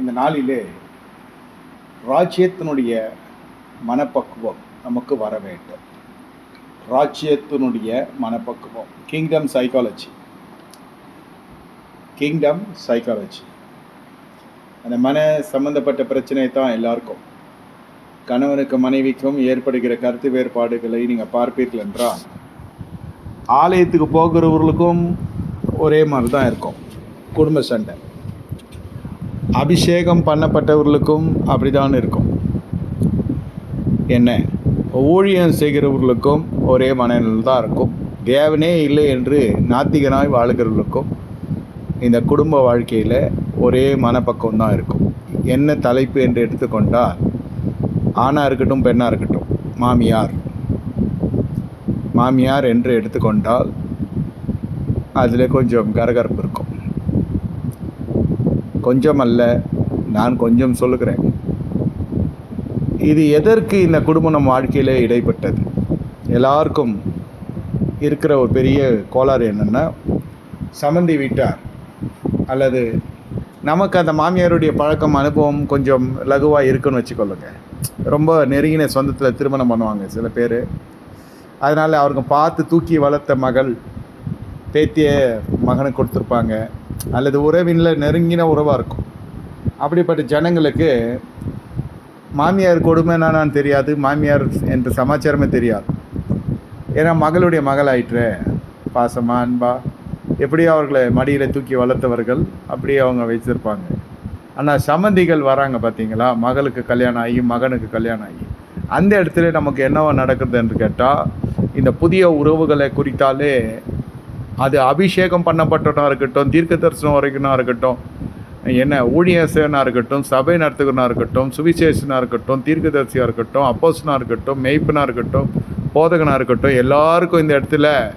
இந்த நாளிலே ராஜ்யத்தினுடைய மனப்பக்குவம் நமக்கு வர வேண்டும். ராஜ்யத்தினுடைய மனப்பக்குவம். கிங்டம் சைக்காலஜி கிங்டம் சைக்காலஜி அந்த மன சம்பந்தப்பட்ட பிரச்சனை தான் எல்லாருக்கும். கணவனுக்கு மனைவிக்கும் ஏற்படுகிற கருத்து வேறுபாடுகளை நீங்கள் பார்ப்பீர்கள் என்றால் ஆலயத்துக்கு போகிறவர்களுக்கும் ஒரே மாதிரி தான் இருக்கும். குடும்ப சண்டை. அபிஷேகம் பண்ணப்பட்டவர்களுக்கும் அப்படிதான் இருக்கும். என்ன? ஊழியம் செய்கிறவர்களுக்கும் ஒரே மனநிலை தான் இருக்கும். தேவனே இல்லை என்று நாத்திகனாய் வாழுகிறவர்களுக்கும் இந்த குடும்ப வாழ்க்கையில் ஒரே மனப்பக்கம் தான் இருக்கும். என்ன தலைப்பு என்று எடுத்துக்கொண்டால் ஆணாக இருக்கட்டும் பெண்ணாக இருக்கட்டும் மாமியார். மாமியார் என்று எடுத்துக்கொண்டால் அதில் கொஞ்சம் கரகரப்பு இருக்கும். கொஞ்சம் அல்ல நான் கொஞ்சம் சொல்லுகிறேன். இது எதற்கு இந்த குடும்பம் வாழ்க்கையிலே வாழ்க்கையில் இடைப்பட்டது? எல்லாருக்கும் இருக்கிற ஒரு பெரிய கோளாறு என்னென்னா சமந்தி வீட்டார். அல்லது நமக்கு அந்த மாமியாருடைய பழக்கம் அனுபவம் கொஞ்சம் லகுவாக இருக்குன்னு வச்சுக்கொள்ளுங்க. ரொம்ப நெருங்கின சொந்தத்தில் திருமணம் பண்ணுவாங்க சில பேர். அதனால் அவருக்கு பார்த்து தூக்கி வளர்த்த மகள் பேத்திய மகனுக்கு கொடுத்துருப்பாங்க. அல்லது உறவினில் நெருங்கின உறவாக இருக்கும். அப்படிப்பட்ட ஜனங்களுக்கு மாமியார் கொடுமைனான்னு தெரியாது மாமியார் என்ற சமாச்சாரமே தெரியாது. ஏன்னா மகளுடைய மகள் ஆயிற்று பாசமாக அன்பா எப்படியோ அவர்களை மடியில் தூக்கி வளர்த்தவர்கள் அப்படியே அவங்க வச்சுருப்பாங்க ஆனால் சம்மந்திகள் வராங்க பார்த்தீங்களா மகளுக்கு கல்யாணம் ஆகி மகனுக்கு கல்யாணம் ஆகி. அந்த இடத்துல நமக்கு என்னவோ நடக்குது என்று கேட்டால் இந்த புதிய உறவுகளை குறித்தாலே அது அபிஷேகம் பண்ணப்பட்டவனாக இருக்கட்டும் தீர்க்க தரிசனம் வரைக்கும்னா இருக்கட்டும் என்ன ஊழியசனாக இருக்கட்டும் சபை நடத்துகனாக இருக்கட்டும் சுவிசேஷனாக இருக்கட்டும் தீர்க்கதரிசியாக இருக்கட்டும் அப்போசனாக இருக்கட்டும் மெய்ப்பனாக இருக்கட்டும் போதகனாக இருக்கட்டும் எல்லாருக்கும் இந்த இடத்துல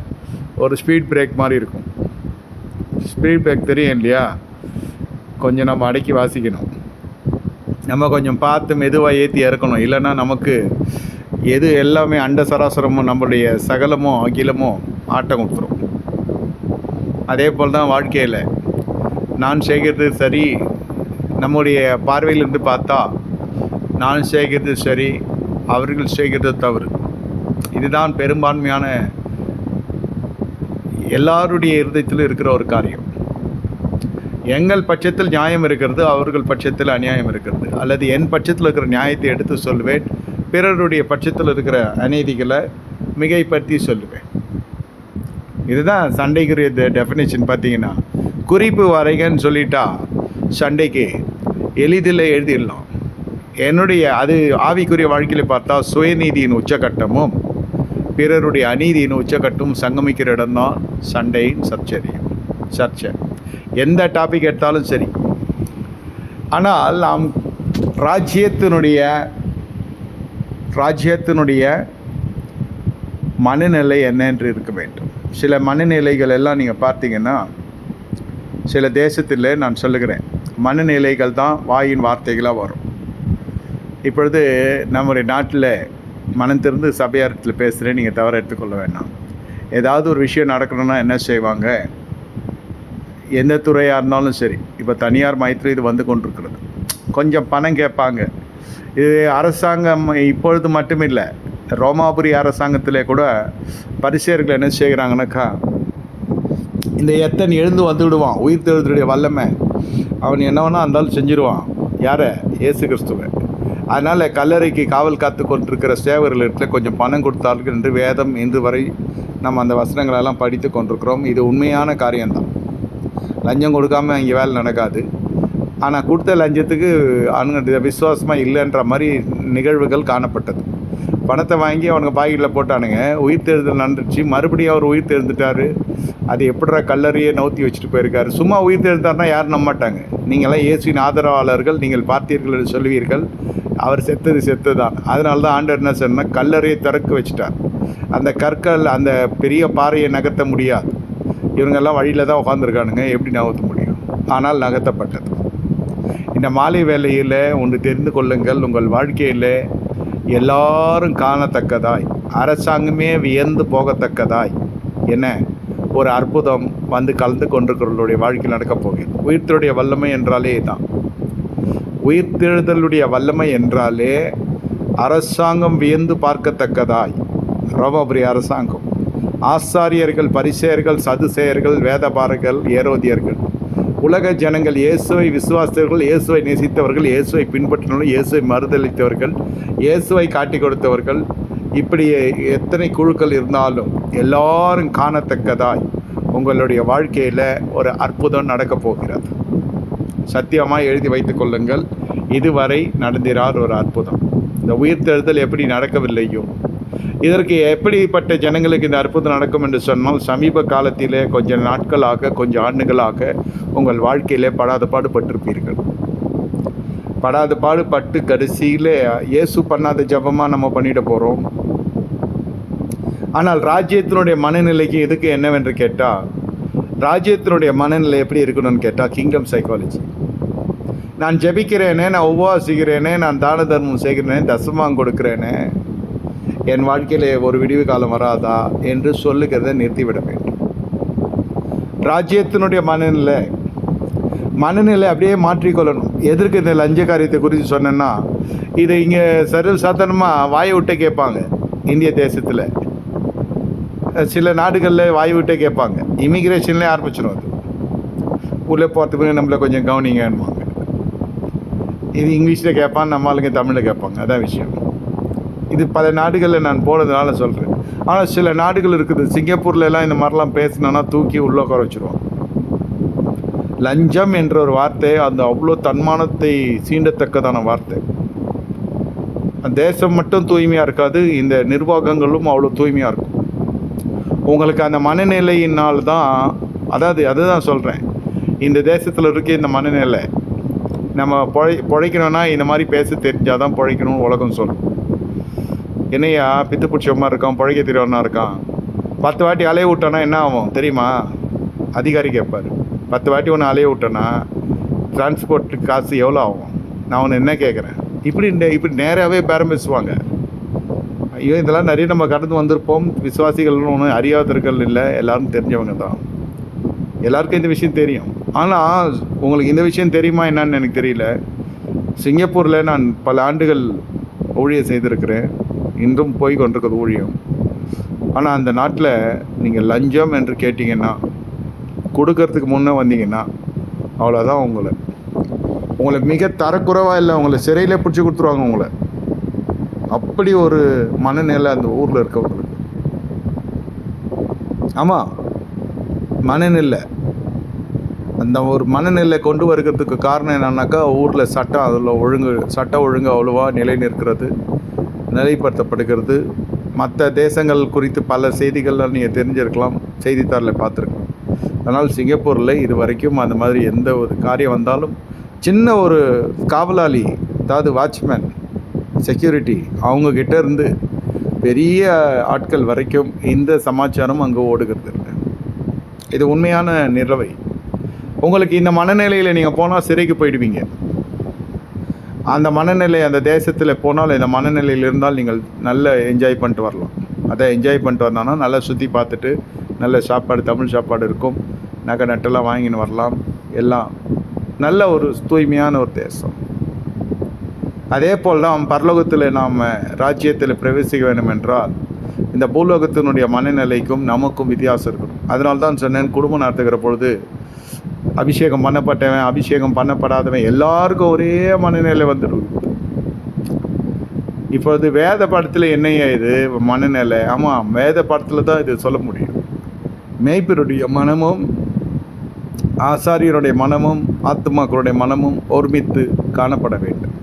ஒரு ஸ்பீட் பிரேக் மாதிரி இருக்கும். ஸ்பீட் பிரேக் தெரியும் இல்லையா? கொஞ்சம் நம்ம அடக்கி வாசிக்கணும். நம்ம கொஞ்சம் பார்த்து மெதுவாக ஏற்றி இறக்கணும். இல்லைன்னா நமக்கு எது எல்லாமே அண்ட சராசரமும் நம்மளுடைய சகலமோ அகிலமோ ஆட்டம் கொடுத்துரும். அதே போல் தான் வாழ்க்கையில். நான் செய்கிறது சரி நம்முடைய பார்வையிலிருந்து பார்த்தா நான் செய்கிறது சரி அவர்கள் செய்கிறது தவறு. இதுதான் பெரும்பான்மையான எல்லாருடைய இருதயத்திலும் இருக்கிற ஒரு காரியம். எங்கள் பட்சத்தில் நியாயம் இருக்கிறது அவர்கள் பட்சத்தில் அநியாயம் இருக்கிறது. அல்லது என் பட்சத்தில் இருக்கிற நியாயத்தை எடுத்து சொல்லுவேன் பிறருடைய பட்சத்தில் இருக்கிற அநீதிகளை மிகைப்படுத்தி சொல்லுவேன். இதுதான் சண்டைக்குரிய டெஃபினேஷன் பார்த்தீங்கன்னா குறிப்பு வரைகன்னு சொல்லிட்டா சண்டைக்கு எளிதில் எழுதிடலாம். என்னுடைய அது ஆவிக்குரிய வாழ்க்கையில் பார்த்தா சுயநீதியின் உச்சக்கட்டமும் பிறருடைய அநீதியின் உச்சக்கட்டமும் சங்கமிக்கிற இடம்தான் சண்டையின் சர்ச்சரியும் சர்ச்சை. எந்த டாபிக் எடுத்தாலும் சரி. ஆனால் நாம் ராஜ்யத்தினுடைய ராஜ்யத்தினுடைய மனநிலை என்ன என்று இருக்க வேண்டும். சில மனநிலைகள் எல்லாம் நீங்கள் பார்த்தீங்கன்னா சில தேசத்தில் நான் சொல்லுகிறேன். மனநிலைகள் தான் வாயின் வார்த்தைகளாக வரும். இப்பொழுது நம்முடைய நாட்டில் மனம் திறந்து சபையாரத்தில் பேசுகிறேன் நீங்கள் தவற எடுத்துக்கொள்ள வேண்டாம். ஏதாவது ஒரு விஷயம் நடக்கணும்னா என்ன செய்வாங்க? எந்த துறையாக இருந்தாலும் சரி இப்போ தனியார் மையத்தில் இது வந்து கொண்டிருக்கிறது. கொஞ்சம் பணம் கேட்பாங்க. இது அரசாங்கம் இப்பொழுது மட்டுமில்லை ரோமாபுரி அரசாங்கத்திலே கூட பரிசேர்கள் என்ன செய்கிறாங்கனாக்கா இந்த எத்தன் எழுந்து வந்து விடுவான் உயிர் தெழுதுடைய வல்லமை அவன் என்ன இருந்தாலும் செஞ்சிருவான். யாரை? இயேசு கிறிஸ்துவை. அதனால் கல்லறைக்கு காவல் காத்து கொண்டிருக்கிற சேவர்களிடத்தில் கொஞ்சம் பணம் கொடுத்தார்கள் என்று வேதம் இன்று வரை நம்ம அந்த வசனங்களெல்லாம் படித்து கொண்டிருக்கிறோம். இது உண்மையான காரியம்தான். லஞ்சம் கொடுக்காம இங்கே வேலை நடக்காது. ஆனால் கொடுத்த லஞ்சத்துக்கு அனுங்க விசுவாசமாக இல்லைன்ற மாதிரி நிகழ்வுகள் காணப்பட்டது. பணத்தை வாங்கி அவனுங்க பாக்கெட்டில் போட்டானுங்க. உயிர் தேர்தல் நடந்துச்சு. மறுபடியும் அவர் உயிர் தேர்ந்துட்டார். அது எப்படிடா கல்லறையே நவுத்தி வச்சுட்டு போயிருக்காரு. சும்மா உயிர் தேர்ந்தார்னா யாரும் நம்ப மாட்டாங்க. நீங்களாம் இயேசுவின் ஆதரவாளர்கள். நீங்கள் பார்த்தீர்கள் என்று சொல்வீர்கள். அவர் செத்தது செத்து தான் அதனால தான் ஆண்டவர் என்ன சொன்னால் கல்லறையை திறக்க வச்சுட்டார். அந்த கற்கள் அந்த பெரிய பாறையை நகர்த்த முடியாது. இவங்கெல்லாம் வழியில் தான் உட்காந்துருக்கானுங்க எப்படி நகர்த்த முடியும்? ஆனால் நகர்த்தப்பட்டது. இந்த மாலை வேலையில் ஒன்று தெரிந்து கொள்ளுங்கள். உங்கள் வாழ்க்கையில் எல்லாரும் காணத்தக்கதாய் அரசாங்கமே வியந்து போகத்தக்கதாய் என்ன ஒரு அற்புதம் வந்து கலந்து கொண்டிருக்கிறவர்களுடைய வாழ்க்கையில் நடக்கப் போகிறது. உயிர்த்தருடைய வல்லமை என்றாலே தான் உயிர்த்தெழுதலுடைய வல்லமை என்றாலே அரசாங்கம் வியந்து பார்க்கத்தக்கதாய். ரோமபுரி அரசாங்கம். ஆசாரியர்கள் பரிசெயர்கள் சதுசேயர்கள் வேதபாரர்கள் ஏரோதியர்கள். உலக ஜனங்கள் இயேசுவை விசுவாசித்தவர்கள் இயேசுவை நேசித்தவர்கள் இயேசுவை பின்பற்றினவர்கள் இயேசுவை மறுதளித்தவர்கள் இயேசுவை காட்டி கொடுத்தவர்கள். இப்படி எத்தனை குழுக்கள் இருந்தாலும் எல்லாரும் காணத்தக்கதாய் உங்களுடைய வாழ்க்கையில் ஒரு அற்புதம் நடக்கப் போகிறது. சத்தியமாக எழுதி வைத்துக் கொள்ளுங்கள். இதுவரை நடந்திரார் ஒரு அற்புதம். இந்த உயிர்த்தெழுதல் எப்படி நடக்கவில்லையோ இதற்கு எப்படிப்பட்ட ஜனங்களுக்கு இந்த அற்புதம் நடக்கும் என்று சொன்னால் சமீப காலத்திலே கொஞ்ச நாட்களாக கொஞ்சம் ஆண்டுகளாக உங்கள் வாழ்க்கையிலே படாத பாடுபட்டிருப்பீர்கள் படாத பாடுபட்டு கடைசியில் இயேசு பண்ணாத ஜபமாக நம்ம பண்ணிட போகிறோம் ஆனால் ராஜ்யத்தினுடைய மனநிலைக்கு இதுக்கு என்னவென்று கேட்டால் ராஜ்யத்தினுடைய மனநிலை எப்படி இருக்கணும்னு கேட்டால் கிங்டம் சைக்காலஜி நான் ஜெபிக்கிறேனே நான் உபவாசிக்கிறேனே நான் தான தர்மம் செய்கிறேனே தசமாங்க கொடுக்கிறேனே என் வாழ்க்கையிலே ஒரு விடிவு காலம் வராதா என்று சொல்லுகிறத நிறுத்திவிட வேண்டும். ராஜ்யத்தினுடைய மனநிலை மனநிலை அப்படியே மாற்றிக்கொள்ளணும். எதற்கு இந்த லஞ்ச காரியத்தை குறித்து சொன்னேன்னா இதை இங்கே சர்வ சாதாரணமாக வாயை விட்டே கேட்பாங்க இந்திய தேசத்தில். சில நாடுகளில் வாய் விட்டே கேட்பாங்க. இமிக்ரேஷன்லேயே ஆரம்பிச்சிடும் அது. உள்ளே போகிறதுக்கு நம்மளை கொஞ்சம் கவனிங்கன்னுவாங்க. இது இங்கிலீஷில் கேட்பான் நம்ம ஆளுங்க தமிழில் கேட்பாங்க. அதான் விஷயம். இது பல நாடுகளில் நான் போனதுனால சொல்கிறேன் ஆனால் சில நாடுகள் இருக்குது சிங்கப்பூரில் எல்லாம் இந்த மாதிரிலாம் பேசினோன்னா தூக்கி உள்ளே உட்கார வச்சுருவோம் லஞ்சம் என்ற ஒரு வார்த்தை அந்த அவ்வளோ தன்மானத்தை சீண்டத்தக்கதான வார்த்தை. தேசம் மட்டும் தூய்மையாக இருக்காது இந்த நிர்வாகங்களும் அவ்வளோ தூய்மையாக இருக்கும். உங்களுக்கு அந்த மனநிலையினால் தான் அதாவது அதுதான் சொல்கிறேன் இந்த தேசத்தில் இருக்க இந்த மனநிலை. நம்ம பொழை பொழைக்கணும்னா இந்த மாதிரி பேச தெரிஞ்சால் தான் பொழைக்கணும்னு உலகம் சொல்லும். என்னையா பித்து பிடிச்சவமா இருக்கான் புழைக்க தெரியவனா இருக்கான். பத்து வாட்டி அலைய விட்டோன்னா என்ன ஆகும் தெரியுமா? அதிகாரி கேட்பார் பத்து வாட்டி ஒன்று அலைய விட்டோன்னா டிரான்ஸ்போர்ட்டுக்கு காசு எவ்வளோ ஆகும்? நான் ஒன்று என்ன கேட்குறேன் இப்படி நே- இப்படி நேராகவே பேரம் பேசுவாங்க. ஐயோ இதெல்லாம் நிறைய நம்ம கடந்து வந்திருப்போம். விசுவாசிகள்னு ஒன்று அறியாதவர்கள் இல்லை எல்லாரும் தெரிஞ்சவங்க தான். எல்லாருக்கும் இந்த விஷயம் தெரியும். ஆனால் உங்களுக்கு இந்த விஷயம் தெரியுமா என்னன்னு எனக்கு தெரியல. சிங்கப்பூரில் நான் பல ஆண்டுகள் ஊழியர் செய்திருக்கிறேன். இன்றும் போய் கொண்டிருக்கிறது ஊழியம். ஆனால் அந்த நாட்டில் நீங்கள் லஞ்சம் என்று கேட்டிங்கன்னா கொடுக்கறதுக்கு முன்னே வந்தீங்கன்னா அவ்வளோதான் உங்களை. உங்களை மிக தரக்குறைவாக இல்லை உங்களை சிறையிலே பிடிச்சி கொடுத்துருவாங்க உங்களை. அப்படி ஒரு மனநிலை அந்த ஊரில் இருக்கவங்களுக்கு. ஆமாம் மனநிலை. அந்த ஒரு மனநிலை கொண்டு வருகிறதுக்கு காரணம் என்னன்னாக்கா ஊரில் சட்டம் அதில் ஒழுங்கு சட்டம் ஒழுங்கு அவ்வளோவா நிலை நிற்கிறது நிலைப்படுத்தப்படுகிறது. மற்ற தேசங்கள் குறித்து பல செய்திகள்லாம் நீங்கள் தெரிஞ்சிருக்கலாம். செய்தித்தாளில் பார்த்துருக்கலாம் அதனால் சிங்கப்பூரில் இது வரைக்கும் அந்த மாதிரி எந்த ஒரு காரியம் வந்தாலும் சின்ன ஒரு காவலாளி அதாவது வாட்ச்மேன் செக்யூரிட்டி அவங்கக்கிட்ட இருந்து பெரிய ஆட்கள் வரைக்கும் இந்த சமாச்சாரம் அங்கே ஓடுகிறது. இது உண்மையான நிலவை. உங்களுக்கு இந்த மனநிலையில் நீங்கள் போனால் சிறைக்கு போயிடுவீங்க. அந்த மனநிலை அந்த தேசத்தில் போனால் இந்த மனநிலையில் இருந்தால் நீங்கள் நல்ல என்ஜாய் பண்ணிட்டு வரலாம். அதை என்ஜாய் பண்ணிட்டு வந்தானா நல்லா சுற்றி பார்த்துட்டு நல்ல சாப்பாடு தமிழ் சாப்பாடு இருக்கும். நகை நட்டெல்லாம் வாங்கின்னு வரலாம். எல்லாம் நல்ல ஒரு தூய்மையான ஒரு தேசம். அதே போல் தான் பரலோகத்தில் நாம் ராஜ்யத்தில் பிரவேசிக்க வேண்டும் என்றால் இந்த பூலோகத்தினுடைய மனநிலைக்கும் நமக்கும் வித்தியாசம் இருக்கும். அதனால்தான் சொன்னேன் குடும்பம் நடத்துகிற பொழுது அபிஷேகம் பண்ணப்பட்டவன் அபிஷேகம் பண்ணப்படாதவன் எல்லாருக்கும் ஒரே மனநிலை வந்துடும் இப்பொழுது வேத படத்தில் என்னையா இது? மனநிலை. ஆமாம் வேத படத்தில் தான் இது சொல்ல முடியும். மேய்ப்பருடைய மனமும் ஆசாரியருடைய மனமும் ஆத்மாக்களுடைய மனமும் ஒருமித்து காணப்பட வேண்டும்.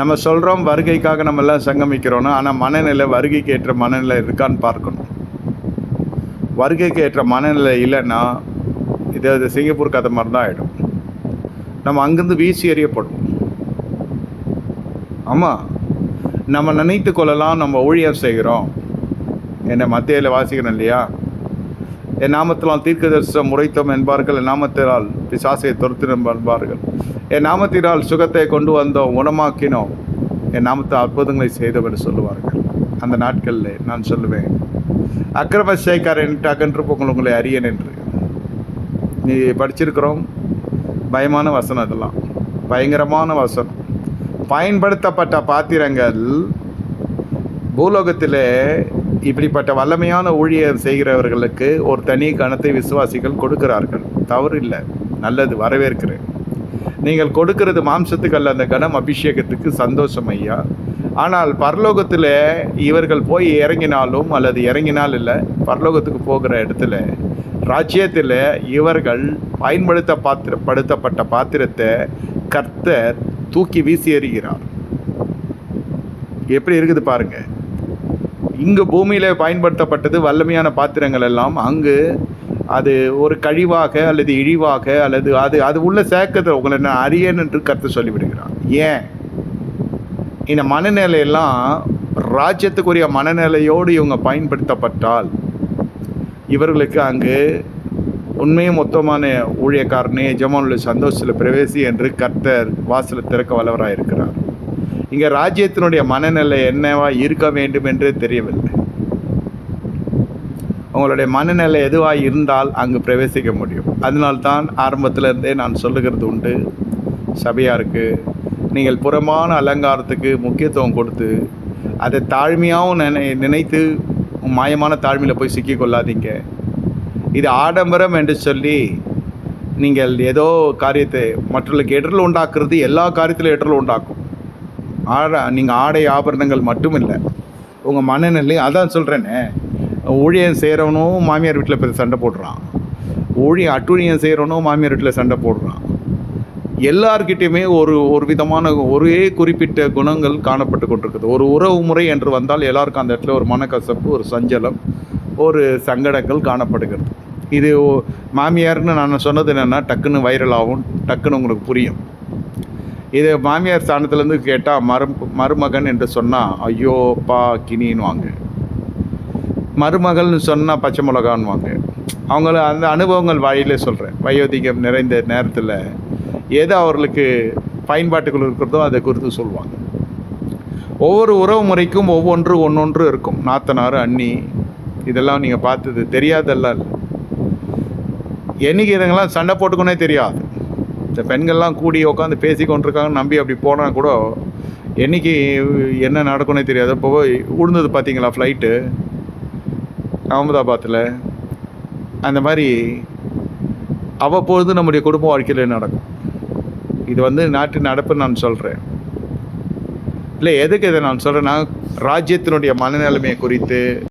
நம்ம சொல்கிறோம் வருகைக்காக நம்ம எல்லாம் சங்கமிக்கிறோன்னா ஆனால் மனநிலை வருகைக்கு ஏற்ற மனநிலை இருக்கான்னு பார்க்கணும். வருகைக்கு ஏற்ற மனநிலை இல்லைன்னா இது அது சிங்கப்பூர் கதை மாதிரி தான் ஆகிடும் நம்ம அங்கேருந்து வீசி எறியப்படும். ஆமாம் நம்ம நினைத்து கொள்ளலாம் நம்ம ஊழியம் செய்கிறோம். என்னை மத்தியில் வாசிக்கிறேன் இல்லையா? என் நாமத்தினால் தீர்க்கதரிசனம் முறைத்தோம் என்பார்கள். என் நாமத்தினால் பிசாசையை துரத்தினோம் என்பார்கள். என் நாமத்தினால் சுகத்தை கொண்டு வந்தோம் குணமாக்கினோம். என் நாமத்தை அற்புதங்களை செய்தோம் என்று சொல்லுவார்கள். அந்த நாட்களில் நான் சொல்லுவேன் அக்கிரம சேக்காரன் அகன்று பொங்கல் உங்களை அறியன் என்று. நீ படிச்சிருக்கிறோம். பயமான வசனம் இதெல்லாம் பயங்கரமான வசனம். பயன்படுத்தப்பட்ட பாத்திரங்கள் பூலோகத்தில் இப்படிப்பட்ட வல்லமையான ஊழியர் செய்கிறவர்களுக்கு ஒரு தனி கணத்தை விசுவாசிகள் கொடுக்கிறார்கள். தவறு இல்லை நல்லது. வரவேற்கிறேன். நீங்கள் கொடுக்கிறது மாம்சத்துக்கு அல்ல அந்த கணம் அபிஷேகத்துக்கு சந்தோஷம் ஐயா. ஆனால் பரலோகத்தில் இவர்கள் போய் இறங்கினாலும் அல்லது இறங்கினால் இல்லை பரலோகத்துக்கு போகிற இடத்துல ராஜ்யத்தில் இவர்கள் பயன்படுத்த பாத்திர படுத்தப்பட்ட பாத்திரத்தை கர்த்தர் தூக்கி வீசி எறிகிறார். எப்படி இருக்குது பாருங்க. இங்கு பூமியில் பயன்படுத்தப்பட்டது வல்லமையான பாத்திரங்கள் எல்லாம் அங்கு அது ஒரு கழிவாக அல்லது இழிவாக அல்லது அது அது உள்ள சேர்க்கத்தை உங்களை நான் அறியேன் என்று கருத்து சொல்லிவிடுகிறான் ஏன்? இந்த மனநிலையெல்லாம் ராஜ்யத்துக்குரிய மனநிலையோடு இவங்க பயன்படுத்தப்பட்டால் இவர்களுக்கு அங்கு உண்மையும் மொத்தமான ஊழியக்காரனே எஜமானுடைய சந்தோஷத்தில் பிரவேசி என்று கர்த்தர் வாசலை திறக்க வல்லவராக இருக்கிறார் இங்கே ராஜ்யத்தினுடைய மனநிலை என்னவா இருக்க வேண்டும் என்று தெரியவில்லை. உங்களுடைய மனநிலை எதுவாக இருந்தால் அங்கு பிரவேசிக்க முடியும். அதனால்தான் ஆரம்பத்துல இருந்தே நான் சொல்லுகிறது உண்டு. சபையாருக்கு நீங்கள் புறமான அலங்காரத்துக்கு முக்கியத்துவம் கொடுத்து அதை தாழ்மையாகவும் நினை நினைத்து மாயமான தாழ்மையில் போய் சிக்கிக்கொள்ளாதீங்க. இது ஆடம்பரம் என்று சொல்லி நீங்கள் ஏதோ காரியத்தை மற்றவர்களுக்கு இடரில் உண்டாக்குறது எல்லா காரியத்திலும் இடரில் உண்டாக்கும். ஆட நீங்கள் ஆடை ஆபரணங்கள் மட்டும் இல்லை உங்கள் மனநிலை அதான் சொல்கிறேனே ஊழியம் செய்கிறவனும் மாமியார் வீட்டில் போய் சண்டை போடுறான். ஊழியம் அட்டுழியம் செய்கிறவனும் மாமியார் வீட்டில் சண்டை போடுறான். எல்லார்கிட்டையுமே ஒரு ஒரு விதமான ஒரே குறிப்பிட்ட குணங்கள் காணப்பட்டு கொண்டிருக்குது. ஒரு உறவு முறை என்று வந்தால் எல்லாருக்கும் அந்த இடத்துல ஒரு மனக்கசப்பு ஒரு சஞ்சலம் ஒரு சங்கடங்கள் காணப்படுகிறது. இது மாமியார்னு நான் சொன்னது என்னென்னா டக்குன்னு வைரல் ஆகும் டக்குன்னு உங்களுக்கு புரியும். இது மாமியார் ஸ்தானத்துலேருந்து கேட்டால் மரு மருமகன் என்று சொன்னால் ஐயோ பா கினின்னுவாங்க. மருமகள்னு சொன்னால் பச்சை மிளகான்னுவாங்க. அவங்கள அந்த அனுபவங்கள் வழியிலே சொல்கிறேன் வயோதிகம் நிறைந்த நேரத்தில் எது அவர்களுக்கு பயன்பாட்டுக்குள் இருக்கிறதோ அதை குறித்து சொல்லுவாங்க ஒவ்வொரு உறவு முறைக்கும் ஒவ்வொன்று ஒன்றொன்று இருக்கும். நாத்தனார் அண்ணி இதெல்லாம் நீங்கள் பார்த்தது தெரியாதெல்லாம் இல்லை. என்னைக்கு இதுங்கெல்லாம் சண்டை போட்டுக்கொண்டே தெரியாது. இந்த பெண்கள்லாம் கூடி உட்காந்து பேசி கொண்டிருக்காங்க நம்பி அப்படி போனால் கூட என்னைக்கு என்ன நடக்கும்னே தெரியாது. இப்போ உழுந்தது பார்த்தீங்களா ஃப்ளைட்டு அகமதாபாத்தில் அந்த மாதிரி அவ்வப்பொழுது நம்முடைய குடும்ப வாழ்க்கையில் நடக்கும். இது வந்து நாட்டு நடப்பு நான் சொல்கிறேன் இல்லை எதுக்கு இதை நான் சொல்கிறேன்னா ராஜ்யத்தினுடைய மனநிலைமையை குறித்து